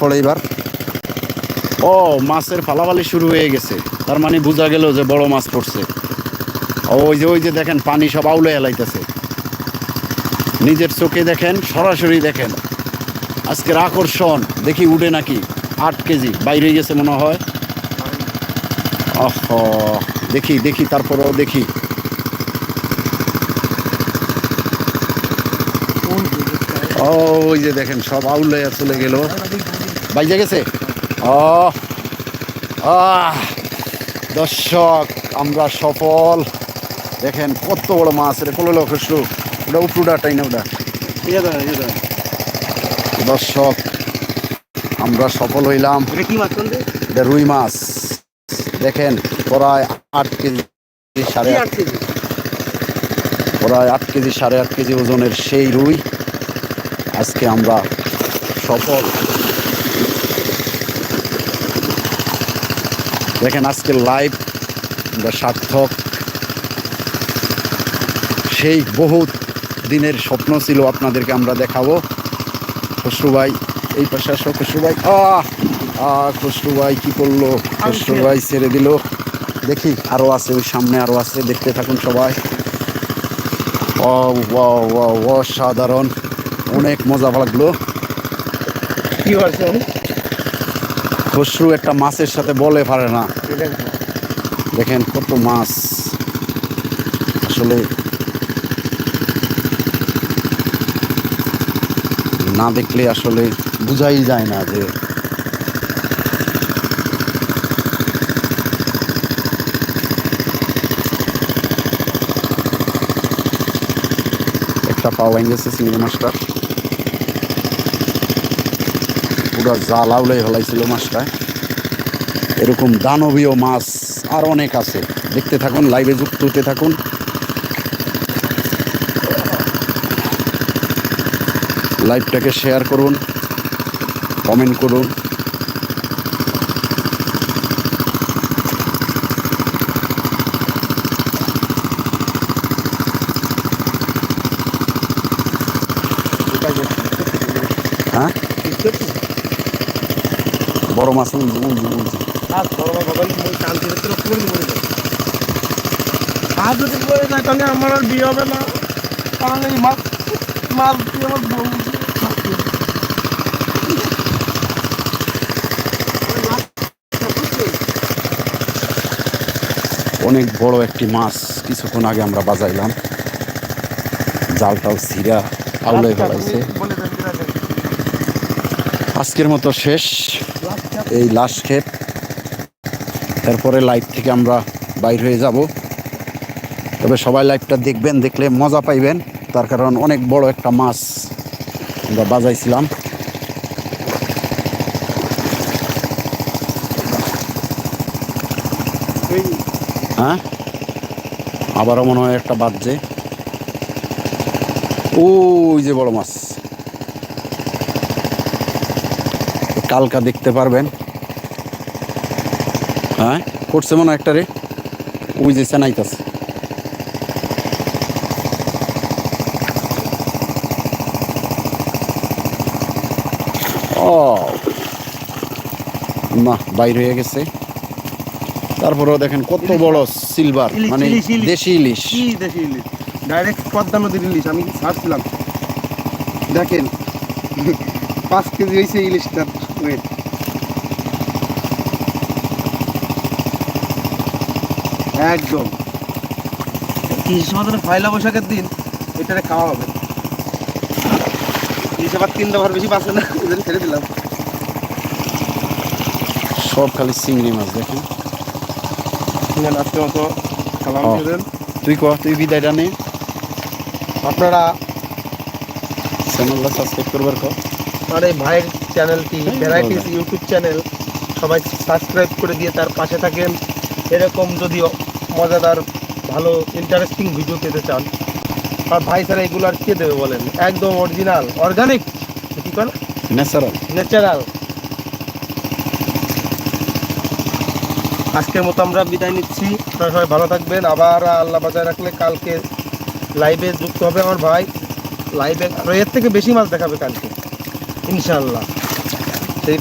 পড়ে এবার ও মাছের ফালাফালি শুরু হয়ে গেছে। তার মানে বোঝা গেল যে বড় মাছ পড়ছে। ও, ওই যে ওই যে দেখেন পানি সব আউলে এলাইতেছে নিজের চোখে দেখেন সরাসরি দেখেন। আজকের আকর্ষণ দেখি উঠে নাকি আট কেজি বাইরে গেছে মনে হয়। অহ দেখি দেখি তারপরেও দেখি। ওই যে দেখেন সব আউলে চলে গেল। বাইজে গেছে? ও দর্শক আমরা সফল। দেখেন কত বড় মাছ রে কোলো খুশরু। ওটা উপরুটা টাই না ওটা দর্শক আমরা সফল হইলাম? এটা রুই মাছ। দেখেন প্রায় আট কেজি সাড়ে আট কেজি? প্রায় আট কেজি সাড়ে আট কেজি ওজনের সেই রুই। আজকে আমরা সফল। দেখেন আজকে লাইভ আমরা সার্থক। সেই বহুত দিনের স্বপ্ন ছিল আপনাদেরকে আমরা দেখাবো। খসরু ভাই এই পাশে আসো খসরু ভাই। আহ খসরু ভাই কি করল? খসরু ভাই ছেড়ে দিল। দেখি আরও আছে ওই সামনে আরও আছে দেখতে থাকুন সবাই। অসাধারণ। অনেক মজা লাগল। কি মাছ? খসরু একটা মাছের সাথে বলে পারে না। দেখেন কত মাছ। আসলে না দেখলে আসলে বোঝাই যায় না যে একটা পাওয়া গেছে চিংড়ি মাছটা পুরো জাল আউলাই হলাইছিল মাছটা, এরকম দানবীয় মাছ আর অনেক আছে। দেখতে থাকুন লাইভে যুক্ত হতে থাকুন। লাইভটাকে শেয়ার করুন কমেন্ট করুন হ্যাঁ বড় মাছ উলঝি উলঝি উলঝি মাছ বড় মাছ বাবা মই শান্তি ভিতরে পুরো মরে যায় আর যদি পড়ে যায় তাহলে আমার আর বিয়ে হবে না। কারণ মাছ মাছ দিয়ে আমার বউ অনেক বড় একটি মাছ কিছুক্ষণ আগে আমরা বাজাইলাম। জালটাও সিরা আউলাই ফেলাইছে। বলে আজকের মতো শেষ। এই লাস্ট ক্ষেত এরপরে লাইভ থেকে আমরা বাইর হয়ে যাব। তবে সবাই লাইভটা দেখবেন, দেখলে মজা পাইবেন। তার কারণ অনেক বড় একটা মাছ আমরা বাজাইছিলাম। হ্যাঁ? আবারও মনে হয় একটা বাজছে। ওই যে বড় মাছ। কালকা দেখতে পারবেন। হ্যাঁ করছে মনে একটা রে। ওই যে চেনাইতাছে ও। না বাইরে হয়ে গেছে। তারপরেও দেখেন কত বড় সিলভার মানে। দেশি ইলিশ। দেশি ইলিশ? ডাইরেক্ট পদ্মা নদীর ইলিশ আমি ছাড়ছিলাম। দেখেন পাঁচ কেজি হয়েছে ইলিশটার। ওয়েট একদম। কৃষি সমাধানের পয়লা বৈশাখের দিন এটারে খাওয়া হবে। ইলিশ আবার তিন দফার বেশি বাঁচে না ছেড়ে দিলাম। সব খালি চিংড়ি মাছ দেখেন আজকে মতো সালাম তুই ক তুই বিদায়টা নে আপনারা চ্যানেলটা সাবস্ক্রাইব করবার কর। আর ভাইয়ের চ্যানেলটি ভ্যারাইটিস ইউটিউব চ্যানেল সবাই সাবস্ক্রাইব করে দিয়ে তার পাশে থাকেন। এরকম যদি মজাদার ভালো ইন্টারেস্টিং ভিডিও পেতে চান আর ভাই স্যার এগুলো আর কে দেবে বলেন? একদম অরিজিনাল অর্গানিক কি করেন ন্যাচারাল ন্যাচারাল আজকের মতো আমরা বিদায় নিচ্ছি। আপনারা সবাই ভালো থাকবেন। আবার আল্লাহ বাজায় রাখলে কালকে লাইভে যুক্ত হবে আমার ভাই। লাইভে আরও এর থেকে বেশি মাছ দেখাবে কালকে। ইনশাল্লাহ সেই